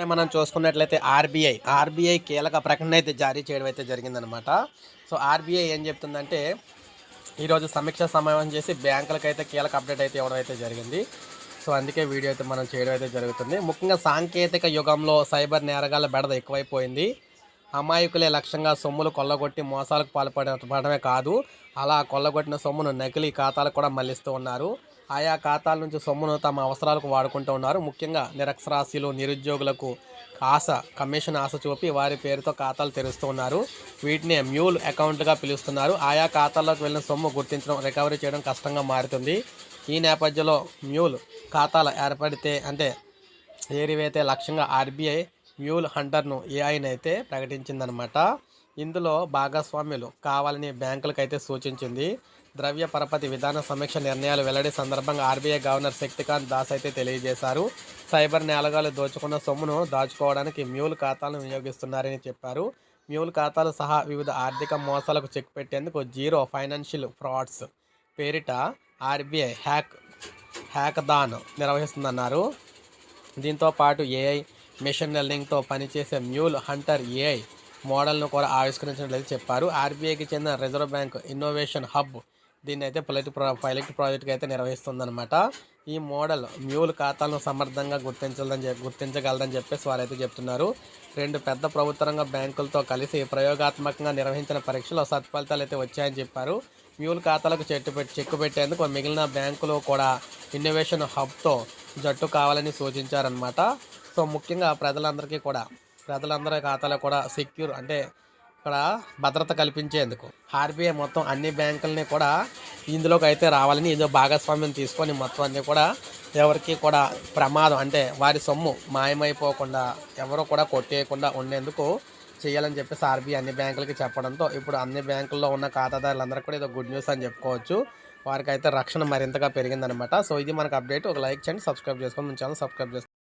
ఇప్పుడే మనం చూసుకున్నట్లయితే ఆర్బీఐ ఆర్బీఐ కీలక ప్రకటన అయితే జారీ చేయడం అయితే జరిగిందనమాట సో ఆర్బీఐ ఏం చెప్తుందంటే ఈరోజు సమీక్ష సమావేశం చేసి బ్యాంకులకు అయితే కీలక అప్డేట్ అయితే ఇవ్వడం అయితే జరిగింది. సో అందుకే వీడియో అయితే మనం చేయడం అయితే జరుగుతుంది. ముఖ్యంగా సాంకేతిక యుగంలో సైబర్ నేరగాళ్ళ బెడద ఎక్కువైపోయింది. అమాయకులే లక్ష్యంగా సొమ్ములు కొల్లగొట్టి మోసాలకు పాల్పడమే కాదు అలా కొల్లగొట్టిన సొమ్మును నకిలీ ఖాతాలకు కూడా మళ్ళిస్తూ ఉన్నారు. ఆయా ఖాతాల నుంచి సొమ్మును తమ అవసరాలకు వాడుకుంటూ ఉన్నారు. ముఖ్యంగా నిరక్షరాస్యులు నిరుద్యోగులకు ఆశ కమిషన్ ఆశ చూపి వారి పేరుతో ఖాతాలు తెరుస్తూ ఉన్నారు. వీటిని మ్యూల్ అకౌంట్గా పిలుస్తున్నారు. ఆయా ఖాతాల్లోకి వెళ్ళిన సొమ్ము గుర్తించడం రికవరీ చేయడం కష్టంగా మారుతుంది. ఈ నేపథ్యంలో మ్యూల్ ఖాతాలు ఏర్పడితే అంటే ఏరివైతే లక్ష్యంగా ఆర్బీఐ మ్యూల్ హంటర్ను ఏఐని అయితే ప్రకటించిందనమాట ఇందులో భాగస్వామ్యులు కావాలని బ్యాంకులకు అయితే సూచించింది. ద్రవ్య పరపతి విధాన సమీక్ష నిర్ణయాలు వెల్లడి సందర్భంగా ఆర్బీఐ గవర్నర్ శక్తికాంత్ దాస్ అయితే తెలియజేశారు. సైబర్ నేలగాలు దోచుకున్న సొమ్మును దాచుకోవడానికి మ్యూల్ ఖాతాలను వినియోగిస్తున్నారని చెప్పారు. మ్యూల్ ఖాతాలు సహా వివిధ ఆర్థిక మోసాలకు చెక్ పెట్టేందుకు జీరో ఫైనాన్షియల్ ఫ్రాడ్స్ పేరిట ఆర్బీఐ హ్యాక్ హ్యాకథాన్ నిర్వహిస్తుందన్నారు. దీంతో పాటు ఏఐ మిషన్ లెర్నింగ్తో పనిచేసే మ్యూల్ హంటర్ ఏఐ మోడల్ను కూడా ఆవిష్కరించినట్లయితే చెప్పారు. ఆర్బీఐకి చెందిన రిజర్వ్ బ్యాంక్ ఇన్నోవేషన్ హబ్ దీన్ని అయితే పైలట్ ప్రా పైలట్ ప్రాజెక్ట్గా అయితే నిర్వహిస్తుందన్నమాట. ఈ మోడల్ మ్యూల్ ఖాతాలను సమర్థంగా గుర్తించాలని చెప్పి గుర్తించగలదని చెప్పేసి వారైతే చెప్తున్నారు. రెండు పెద్ద ప్రభుత్వ రంగ బ్యాంకులతో కలిసి ప్రయోగాత్మకంగా నిర్వహించిన పరీక్షలో సత్ఫలితాలు అయితే వచ్చాయని చెప్పారు. మ్యూల్ ఖాతాలకు చెట్టు పెట్టి చెక్కు పెట్టేందుకు మిగిలిన బ్యాంకులు కూడా ఇన్నోవేషన్ హబ్తో జట్టు కావాలని సూచించారనమాట సో ముఖ్యంగా ప్రజలందరికీ కూడా ప్రజలందరి ఖాతాలో కూడా సెక్యూర్ అంటే ఇక్కడ భద్రత కల్పించేందుకు. ఆర్బీఐ మొత్తం అన్ని బ్యాంకులని కూడా ఇందులోకి అయితే రావాలని ఏదో భాగస్వామ్యం తీసుకొని మొత్తం అన్నీ కూడా ఎవరికి కూడా ప్రమాదం అంటే వారి సొమ్ము మాయమైపోకుండా ఎవరు కూడా కొట్టేయకుండా ఉండేందుకు చేయాలని చెప్పేసి ఆర్బీఐ అన్ని బ్యాంకులకి చెప్పడంతో ఇప్పుడు అన్ని బ్యాంకుల్లో ఉన్న ఖాతాదారులందరికీ కూడా ఏదో గుడ్ న్యూస్ అని చెప్పుకోవచ్చు. వారికి అయితే రక్షణ మరింతగా పెరిగిందనమాట. సో ఇది మనకు అప్డేట్ ఒక లైక్ చేయండి సబ్స్క్రైబ్ చేసుకొని మన ఛానల్ సబ్స్క్రైబ్ చేసుకోండి